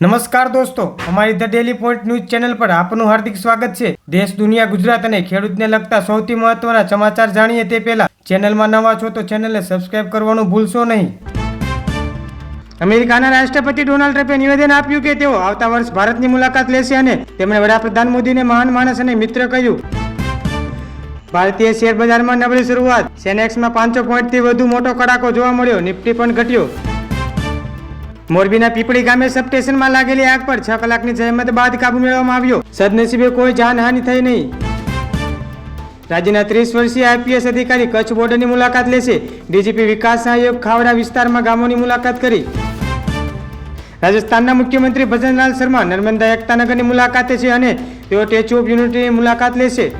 નમસ્કાર દોસ્તો, અમારી The Daily Point News channel પર આપનું હાર્દિક સ્વાગત છે. દેશ, દુનિયા, ગુજરાત અને ખેડૂતને લગતા સૌથી મહત્વના સમાચાર જાણીએ તે પહેલા, ચેનલમાં નવા છો તો ચેનલને સબસ્ક્રાઇબ કરવાનું ભૂલશો નહીં. અમેરિકાના રાષ્ટ્રપતિ ડોનાલ્ડ ટ્રમ્પે નિવેદન આપ્યું કે તેઓ આવતા વર્ષ ભારતની મુલાકાત લેશે અને તેમણે વડાપ્રધાન મોદીને મહાન માણસ અને મિત્ર કહ્યું. ભારતીય શેર બજારમાં નબળી શરૂઆત. સેનેક્સમાં પાંચસો પોઈન્ટથી વધુ મોટો કડાકો જોવા મળ્યો. નિફ્ટી પણ ઘટ્યો. મોરબીના પીપળી ગામે સબસ્ટેશનમાં લાગેલી આગ પર છ કલાકની જહેમત બાદ કાબુ મેળવવામાં આવ્યો. સદનસીબે કોઈ જાનહાનિ થઈ નહીં. રાજ્યના ત્રીસ વર્ષીય આઈપીએસ અધિકારી કચ્છ બોર્ડરની મુલાકાત લેશે. ડીજીપી વિકાસ સહયોગ ખાવડા વિસ્તારમાં ગામોની મુલાકાત કરી. રાજસ્થાનના મુખ્યમંત્રી ભજનલાલ શર્મા નર્મદા એકતાનગરની મુલાકાતે છે અને તેઓ સ્ટેચ્યુ ઓફ યુનિટીની મુલાકાત લેશે.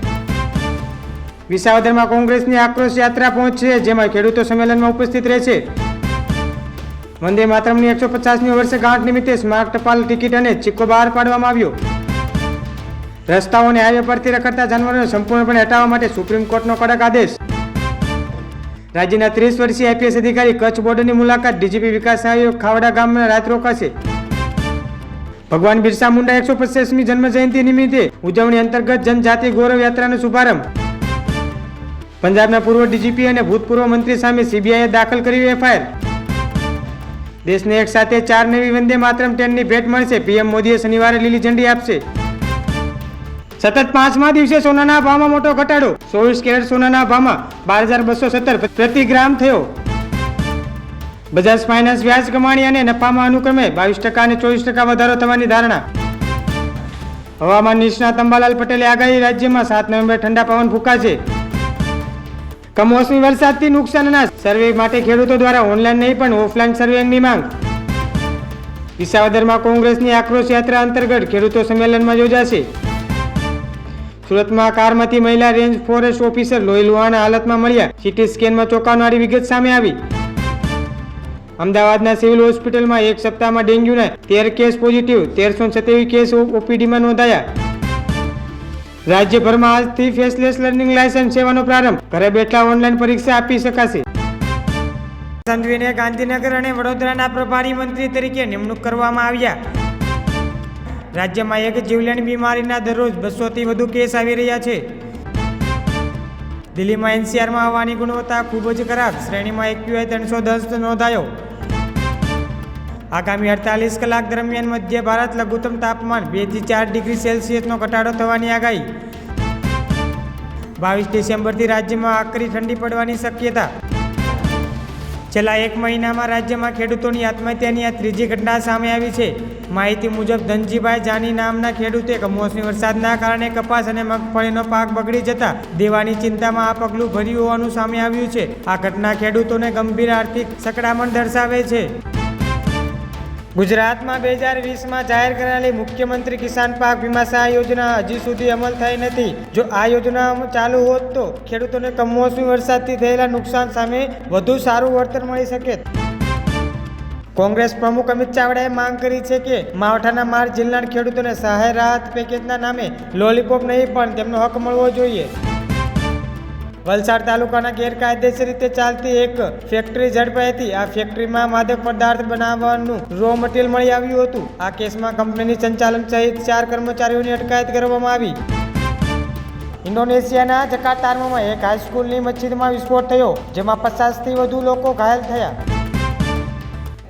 વિસાવદરમાં કોંગ્રેસની આક્રોશ યાત્રા પહોંચશે, જેમાં ખેડૂતો સંમેલનમાં ઉપસ્થિત રહેશે. વંદે માતરમની એકસો પચાસમી વર્ષે ગાંઠ નિમિત્તે સ્મારક ટપાલ ટિકિટ અને ચિક્કો બહાર પાડવામાં આવ્યો. રસ્તાઓ અને હાઈવે પરથી રખડતા જાનવરોને સંપૂર્ણપણે હટાવવા માટે સુપ્રીમ કોર્ટનો કડક આદેશ. રાજ્યના ત્રીસ વર્ષીય આઈપીએસ અધિકારી કચ્છ બોર્ડની મુલાકાત ડીજીપી વિકાસ સહયોગ ખાવડા ગામમાં રાત રોકાશે. ભગવાન બિરસા મુંડા એકસો પચાસમી જન્મ જયંતિ નિમિત્તે ઉજવણી અંતર્ગત જનજાતિ ગૌરવ યાત્રાનો શુભારંભ. પંજાબના પૂર્વ ડીજીપી અને ભૂતપૂર્વ મંત્રી સામે સીબીઆઈએ દાખલ કર્યું એફઆઈઆર. દેશને એક સાથે ચાર નવી વંદે માતરમ ટ્રેનની ભેટ મળશે. પીએમ મોદીએ શનિવારે લીલી ઝંડી આપશે. સતત પાંચમા દિવસે સોનાના ભાવમાં મોટો ઘટાડો. ચોવીસ કેરેટ સોનાના ભાવમાં બાર હજાર બસો સત્તર પ્રતિ ગ્રામ થયો. બજાજ ફાઇનાન્સ વ્યાજ કમાણી અને નફામાં અનુક્રમે બાવીસ ટકા અને ચોવીસ ટકા વધારો થવાની ધારણા. હવામાન નિષ્ણાત અંબાલાલ પટેલે આગાહી, રાજ્યમાં સાત નવેમ્બર ઠંડા પવન ફૂંકાશે. કમોસમી વરસાદથી નુકસાનના સર્વે માટે ખેડૂતો દ્વારા ઓનલાઈન નહીં, પણ ઓફલાઈન સર્વેની માંગ. વિસાવદરમાં કોંગ્રેસની આક્રોશ યાત્રા અંતર્ગત ખેડૂતો સંમેલનમાં યોજાશે. સુરતમાં કારમાંથી મહિલા રેન્જ ફોરેસ્ટ ઓફિસર લોહી લુહાના હાલતમાં મળ્યા. સિટી સ્કેનમાં ચોંકાવનારી વિગત સામે આવી. અમદાવાદના સિવિલ હોસ્પિટલમાં એક સપ્તાહમાં ડેન્ગ્યુના તેર કેસ પોઝિટિવ, તેરસો સત્યાવીસ કેસ ઓપીડીમાં નોંધાયા. રાજ્યભરમાં આજથી ફેસલેસ લર્નિંગ લાયસન્સ સેવાનો પ્રારંભ. ઘરે બેઠા ઓનલાઈન પરીક્ષા આપી શકાશે. સંધવીને ગાંધીનગર અને વડોદરાના પ્રભારી મંત્રી તરીકે નિમણૂક કરવામાં આવ્યા. રાજ્યમાં એક જીવલેણ બીમારીના દરરોજ બસોથી વધુ કેસ આવી રહ્યા છે. દિલ્હીમાં એનસીઆરમાં હવાની ગુણવત્તા ખૂબ જ ખરાબ. શ્રેણીમાં એક્યુઆઈ ત્રણસો દસ નોંધાયો. આગામી અડતાલીસ કલાક દરમિયાન મધ્ય ભારત લઘુત્તમ તાપમાન બેથી ચાર ડિગ્રી સેલ્સિયસનો ઘટાડો થવાની આગાહી. બાવીસ ડિસેમ્બરથી રાજ્યમાં આકરી ઠંડી પડવાની શક્યતા. છેલ્લા એક મહિનામાં રાજ્યમાં ખેડૂતોની આત્મહત્યાની આ ત્રીજી ઘટના સામે આવી છે. માહિતી મુજબ ધનજીભાઈ જાની નામના ખેડૂતે કમોસમી વરસાદના કારણે કપાસ અને મગફળીનો પાક બગડી જતા દેવાની ચિંતામાં આ પગલું ભર્યું હોવાનું સામે આવ્યું છે. આ ઘટના ખેડૂતોને ગંભીર આર્થિક સકડામણ દર્શાવે છે. ગુજરાતમાં બે હજાર વીસમાં જાહેર કરાયેલી મુખ્યમંત્રી કિસાન પાક વીમા સહાય યોજના હજી સુધી અમલ થઈ નથી. જો આ યોજના ચાલુ હોત તો ખેડૂતોને કમોસમી વરસાદથી થયેલા નુકસાન સામે વધુ સારું વળતર મળી શકે. કોંગ્રેસ પ્રમુખ અમિત ચાવડાએ માંગ કરી છે કે માવઠાના માર જિલ્લાના ખેડૂતોને સહાય રાહત પેકેજના નામે લોલીપોપ નહીં પણ તેમનો હક મળવો જોઈએ. વલસાડ તાલુકાના ગેરકાયદેસર રીતે ચાલતી એક ફેક્ટરી ઝડપાઈ હતી આ ફેક્ટરીમાં માદક પદાર્થ બનાવવાનું રો મટીરિયલ મળી આવ્યું હતું. આ કેસમાં કંપનીની સંચાલન સહિત ચાર કર્મચારીઓની અટકાયત કરવામાં આવી. ઇન્ડોનેશિયાના જકાર્તામાં એક હાઈસ્કૂલની મસ્જિદમાં વિસ્ફોટ થયો, જેમાં પચાસથી વધુ લોકો ઘાયલ થયા.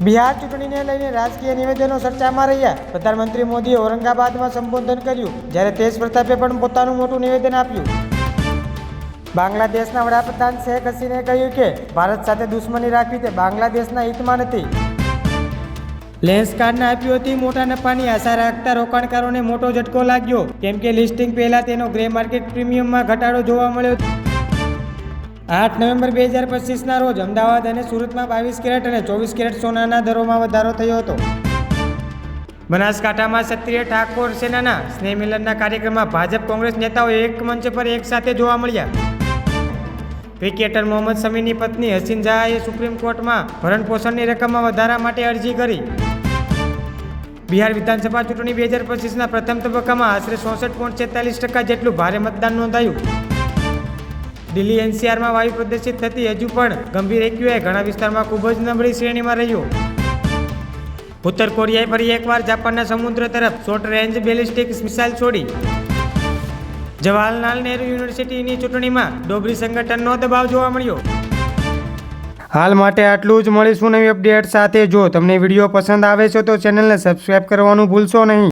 બિહાર ચૂંટણીને લઈને રાજકીય નિવેદનો ચર્ચામાં રહ્યા. પ્રધાનમંત્રી મોદીએ ઔરંગાબાદમાં સંબોધન કર્યું, જ્યારે તેજ પ્રતાપે પણ પોતાનું મોટું નિવેદન આપ્યું. બાંગ્લાદેશના વડાપ્રધાન શેખ હસીને કહ્યું કે ભારત સાથે દુશ્મની રાખવી તે બાંગ્લાદેશના હિતમાં નથી. લેન્સ કાર્ડના આઈપીઓથી મોટા નફાની આશા રાખતા રોકાણકારોને મોટો ઝટકો લાગ્યો, કેમ કે લિસ્ટિંગ પહેલા તેનો ગ્રે માર્કેટ પ્રીમિયમમાં ઘટાડો જોવા મળ્યો. આઠ નવેમ્બર બે હજાર પચીસના રોજ અમદાવાદ અને સુરતમાં બાવીસ કેરેટ અને ચોવીસ કેરેટ સોનાના દરોમાં વધારો થયો હતો. બનાસકાંઠામાં ક્ષત્રિય ઠાકોર સેનાના સ્નેહ મિલનના કાર્યક્રમમાં ભાજપ કોંગ્રેસ નેતાઓ એક મંચ પર એક સાથે જોવા મળ્યા. ક્રિકેટર મોહમ્મદ શમીની પત્ની હસીન જહાએ સુપ્રીમ કોર્ટમાં ભરણપોષણની રકમમાં વધારા માટે અરજી કરી. બિહાર વિધાનસભા ચૂંટણી બે હજાર પચીસના પ્રથમ તબક્કામાં આશરે ચોસઠ પોઈન્ટ છેતાલીસ ટકા જેટલું ભારે મતદાન નોંધાયું. દિલ્હી એનસીઆરમાં વાયુ પ્રદર્શિત થતી હજુ પણ ગંભીર એક્યુએ ઘણા વિસ્તારમાં ખૂબ જ નબળી શ્રેણીમાં રહ્યો. ઉત્તર કોરિયાએ ફરી એકવાર જાપાનના સમુદ્ર તરફ શોર્ટ રેન્જ બેલિસ્ટિક મિસાઇલ છોડી. જવાહરલાલ નહેરુ યુનિવર્સિટીની ચૂંટણીમાં ડોબરી સંગઠનનો દબાવ જોવા મળ્યો. હાલ માટે આટલું જ. મળીશું નવી અપડેટ સાથે. જો તમને વીડિયો પસંદ આવે છે તો ચેનલને સબસ્ક્રાઈબ કરવાનું ભૂલશો નહીં.